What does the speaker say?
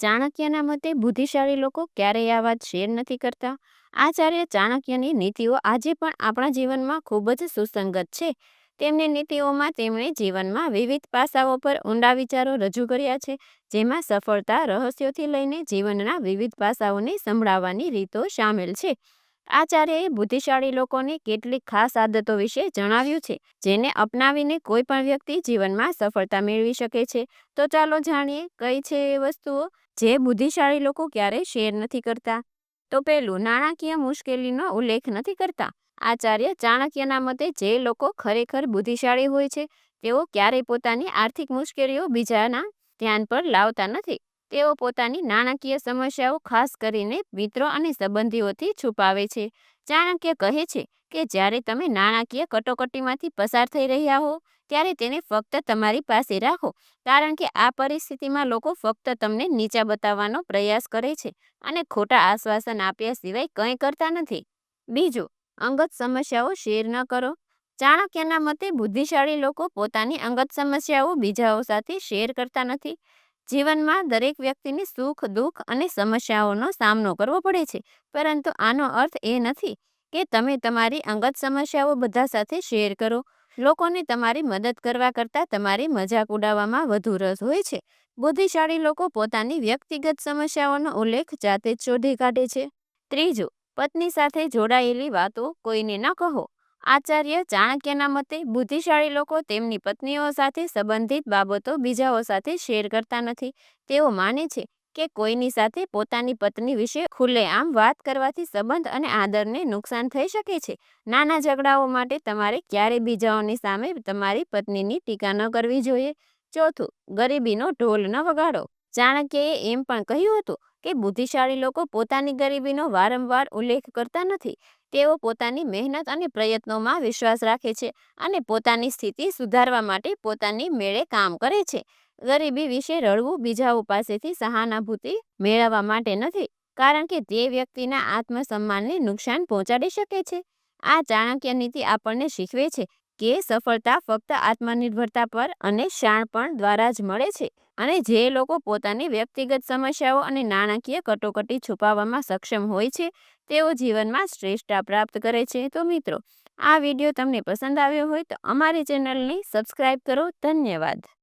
ચાણક્યના મતે બુદ્ધિશાળી લોકો ક્યારેય આ વાત શેર નથી કરતા. આચાર્ય ચાણક્યની નીતિઓ આજે પણ આપણા જીવનમાં ખૂબ જ સુસંગત છે. તેમની નીતિઓમાં તેમણે જીવનમાં વિવિધ પાસાઓ પર ઊંડા વિચારો રજૂ કર્યા છે, જેમાં સફળતા રહસ્યોથી લઈને જીવનના વિવિધ પાસાઓને સંભળાવવાની રીતો સામેલ છે. આચાર્યએ બુદ્ધિશાળી લોકોની કેટલીક ખાસ આદતો વિશે જણાવ્યું છે, જેને અપનાવીને કોઈ પણ વ્યક્તિ જીવનમાં સફળતા મેળવી શકે છે. તો ચાલો જાણીએ, કઈ છે એ વસ્તુઓ? જે બુદ્ધિશાળી લોકો ક્યારેય શેર નથી કરતા. તો પહેલું નાણાકીય મુશ્કેલીનો ઉલ્લેખ નથી કરતા. આચાર્ય ચાણક્યના મતે જે લોકો ખરેખર બુદ્ધિશાળી હોય છે, તેઓ ક્યારેય પોતાની આર્થિક મુશ્કેલીઓ બીજાના ધ્યાન પર લાવતા નથી. તેઓ પોતાની નાણાકીય સમસ્યાઓ ખાસ કરીને મિત્રો અને સંબંધીઓથી છુપાવે છે. ચાણક્ય કહે છે કે જ્યારે તમે નાણાકીય કટોકટીમાંથી પસાર થઈ રહ્યા હો, ત્યારે તેને ફક્ત તમારી પાસે રાખો, કારણ કે આ પરિસ્થિતિમાં લોકો ફક્ત તમને નીચા બતાવવાનો પ્રયાસ કરે છે અને ખોટા આશ્વાસન આપ્યા સિવાય કંઈ કરતા નથી. બીજું, અંગત સમસ્યાઓ શેર ન કરો. ચાણક્યના મતે, બુદ્ધિશાળી લોકો પોતાની અંગત સમસ્યાઓ બીજાઓ સાથે શેર કરતા નથી. જીવનમાં દરેક વ્યક્તિને સુખ, દુઃખ અને સમસ્યાઓનો સામનો કરવો પડે છે, પરંતુ આનો અર્થ એ નથી કે તમે તમારી અંગત સમસ્યાઓ બધા સાથે શેર કરો. લોકોને તમારી મદદ કરવા કરતાં તમારી મજાક ઉડાવવામાં વધુ રસ હોય છે. બુદ્ધિશાળી લોકો પોતાની વ્યક્તિગત સમસ્યાઓનો ઉલ્લેખ જાતે જ શોધી કાઢે છે. ત્રીજું, પત્ની સાથે જોડાયેલી વાતો કોઈને ન કહો. આચાર્ય ચાણક્યના મતે, બુદ્ધિશાળી લોકો તેમની પત્નીઓ સાથે સંબંધિત બાબતો બીજાઓ સાથે શેર કરતા નથી. તેઓ માને છે કે કોઈની સાથે પોતાની પત્ની વિશે ખુલ્લેઆમ વાત કરવાથી સંબંધ અને આદરને નુકસાન થઈ શકે છે. નાના ઝઘડાઓ માટે તમારે ક્યારેય બીજાઓની સામે તમારી પત્નીની ટીકા ન કરવી જોઈએ. ચોથું, ગરીબીનો ઢોલ ન વગાડો. ચાણક્યએ એમ પણ કહ્યું હતું કે બુદ્ધિશાળી લોકો પોતાની ગરીબીનો વારંવાર ઉલ્લેખ કરતા નથી. તેઓ પોતાની મહેનત અને પ્રયત્નોમાં વિશ્વાસ રાખે છે અને પોતાની સ્થિતિ સુધારવા માટે પોતાની મેળે કામ કરે છે. ગરીબી વિશે રડવું બીજાઓ પાસેથી સહાનુભૂતિ મેળવવા માટે નથી, કારણ કે તે વ્યક્તિના આત્મસન્માનને નુકસાન પહોંચાડી શકે છે. આ ચાણક્ય નીતિ આપણને શીખવે છે કે સફળતા ફક્ત આત્મનિર્ભરતા પર અને શાણપણ દ્વારા જ મળે છે અને જે લોકો પોતાની વ્યક્તિગત સમસ્યાઓ અને નાણાકીય કટોકટી છુપાવવામાં સક્ષમ હોય છે, તેઓ જીવનમાં શ્રેષ્ઠતા પ્રાપ્ત કરે છે. તો મિત્રો, આ વીડિયો તમને પસંદ આવ્યો હોય તો અમારી ચેનલને સબસ્ક્રાઈબ કરો. ધન્યવાદ.